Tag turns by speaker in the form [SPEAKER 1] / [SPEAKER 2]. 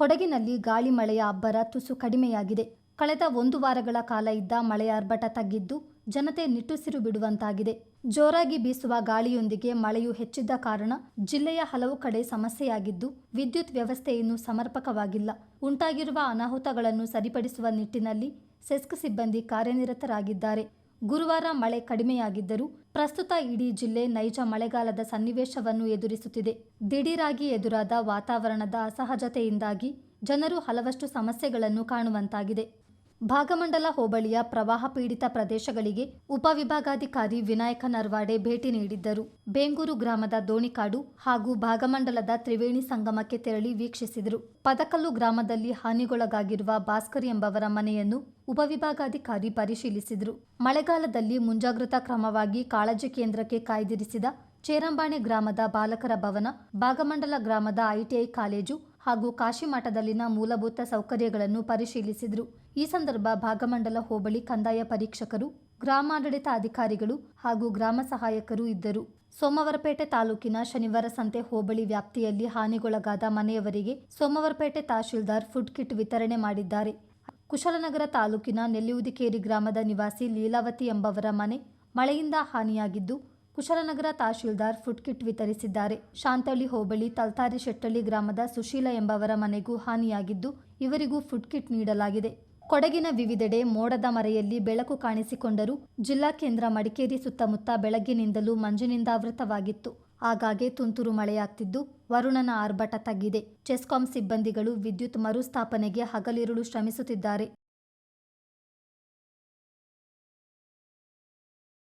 [SPEAKER 1] ಕೊಡಗಿನಲ್ಲಿ ಗಾಳಿ ಮಳೆಯ ಅಬ್ಬರ ತುಸು ಕಡಿಮೆಯಾಗಿದೆ. ಕಳೆದ ಒಂದು ವಾರಗಳ ಕಾಲ ಇದ್ದ ಮಳೆಯ ಅರ್ಭಟ ತಗ್ಗಿದ್ದು ಜನತೆ ನಿಟ್ಟುಸಿರು ಬಿಡುವಂತಾಗಿದೆ. ಜೋರಾಗಿ ಬೀಸುವ ಗಾಳಿಯೊಂದಿಗೆ ಮಳೆಯು ಹೆಚ್ಚಿದ್ದ ಕಾರಣ ಜಿಲ್ಲೆಯ ಹಲವು ಕಡೆ ಸಮಸ್ಯೆಯಾಗಿದ್ದು ವಿದ್ಯುತ್ ವ್ಯವಸ್ಥೆ ಇನ್ನೂ ಸಮರ್ಪಕವಾಗಿಲ್ಲ. ಉಂಟಾಗಿರುವ ಅನಾಹುತಗಳನ್ನು ಸರಿಪಡಿಸುವ ನಿಟ್ಟಿನಲ್ಲಿ ಸೆಸ್ಕ್ ಸಿಬ್ಬಂದಿ ಕಾರ್ಯನಿರತರಾಗಿದ್ದಾರೆ. ಗುರುವಾರ ಮಳೆ ಕಡಿಮೆಯಾಗಿದ್ದರೂ ಪ್ರಸ್ತುತ ಇಡೀ ಜಿಲ್ಲೆ ನೈಜ ಮಳೆಗಾಲದ ಸನ್ನಿವೇಶವನ್ನು ಎದುರಿಸುತ್ತಿದೆ. ದಿಢೀರಾಗಿ ಎದುರಾದ ವಾತಾವರಣದ ಅಸಹಜತೆಯಿಂದಾಗಿ ಜನರು ಹಲವಷ್ಟು ಸಮಸ್ಯೆಗಳನ್ನು ಕಾಣುವಂತಾಗಿದೆ. ಭಾಗಮಂಡಲ ಹೋಬಳಿಯ ಪ್ರವಾಹ ಪೀಡಿತ ಪ್ರದೇಶಗಳಿಗೆ ಉಪವಿಭಾಗಾಧಿಕಾರಿ ವಿನಾಯಕ ನರ್ವಾಡೆ ಭೇಟಿ ನೀಡಿದ್ದರು. ಬೇಂಗೂರು ಗ್ರಾಮದ ದೋಣಿಕಾಡು ಹಾಗೂ ಭಾಗಮಂಡಲದ ತ್ರಿವೇಣಿ ಸಂಗಮಕ್ಕೆ ತೆರಳಿ ವೀಕ್ಷಿಸಿದರು. ಪದಕಲ್ಲು ಗ್ರಾಮದಲ್ಲಿ ಹಾನಿಗೊಳಗಾಗಿರುವ ಭಾಸ್ಕರ್ ಎಂಬವರ ಮನೆಯನ್ನು ಉಪವಿಭಾಗಾಧಿಕಾರಿ ಪರಿಶೀಲಿಸಿದರು. ಮಳೆಗಾಲದಲ್ಲಿ ಮುಂಜಾಗ್ರತಾ ಕ್ರಮವಾಗಿ ಕಾಳಜಿ ಕೇಂದ್ರಕ್ಕೆ ಕಾಯ್ದಿರಿಸಿದ ಚೇರಂಬಾಣೆ ಗ್ರಾಮದ ಬಾಲಕರ ಭವನ, ಭಾಗಮಂಡಲ ಗ್ರಾಮದ ಐಟಿಐ ಕಾಲೇಜು ಹಾಗೂ ಕಾಶಿಮಠದಲ್ಲಿನ ಮೂಲಭೂತ ಸೌಕರ್ಯಗಳನ್ನು ಪರಿಶೀಲಿಸಿದರು. ಈ ಸಂದರ್ಭ ಭಾಗಮಂಡಲ ಹೋಬಳಿ ಕಂದಾಯ ಪರೀಕ್ಷಕರು, ಗ್ರಾಮಾಡಳಿತ ಅಧಿಕಾರಿಗಳು ಹಾಗೂ ಗ್ರಾಮ ಸಹಾಯಕರು ಇದ್ದರು. ಸೋಮವಾರಪೇಟೆ ತಾಲೂಕಿನ ಶನಿವಾರ ಸಂತೆ ಹೋಬಳಿ ವ್ಯಾಪ್ತಿಯಲ್ಲಿ ಹಾನಿಗೊಳಗಾದ ಮನೆಯವರಿಗೆ ಸೋಮವಾರಪೇಟೆ ತಹಶೀಲ್ದಾರ್ ಫುಡ್ ಕಿಟ್ ವಿತರಣೆ ಮಾಡಿದ್ದಾರೆ. ಕುಶಲನಗರ ತಾಲೂಕಿನ ನೆಲ್ಲಿಯುದಿಕೇರಿ ಗ್ರಾಮದ ನಿವಾಸಿ ಲೀಲಾವತಿ ಎಂಬವರ ಮನೆ ಮಳೆಯಿಂದ ಹಾನಿಯಾಗಿದ್ದು ಕುಶಲನಗರ ತಹಶೀಲ್ದಾರ್ ಫುಡ್ ಕಿಟ್ ವಿತರಿಸಿದ್ದಾರೆ. ಶಾಂತಳ್ಳಿ ಹೋಬಳಿ ತಲ್ತಾರಿ ಶೆಟ್ಟಳ್ಳಿ ಗ್ರಾಮದ ಸುಶೀಲ ಎಂಬವರ ಮನೆಗೂ ಹಾನಿಯಾಗಿದ್ದು ಇವರಿಗೂ ಫುಡ್ ಕಿಟ್ ನೀಡಲಾಗಿದೆ. ಕೊಡಗಿನ ವಿವಿಧೆಡೆ ಮೋಡದ ಮರೆಯಲ್ಲಿ ಬೆಳಕು ಕಾಣಿಸಿಕೊಂಡರೂ ಜಿಲ್ಲಾ ಕೇಂದ್ರ ಮಡಿಕೇರಿ ಸುತ್ತಮುತ್ತ ಬೆಳಗ್ಗಿನಿಂದಲೂ ಮಂಜಿನಿಂದಾವೃತವಾಗಿತ್ತು. ಆಗಾಗ್ಗೆ ತುಂತುರು ಮಳೆಯಾಗ್ತಿದ್ದು ವರುಣನ ಆರ್ಭಟ ತಗ್ಗಿದೆ. ಚೆಸ್ಕಾಂ ಸಿಬ್ಬಂದಿಗಳು ವಿದ್ಯುತ್ ಮರುಸ್ಥಾಪನೆಗೆ ಹಗಲಿರುಳು ಶ್ರಮಿಸುತ್ತಿದ್ದಾರೆ.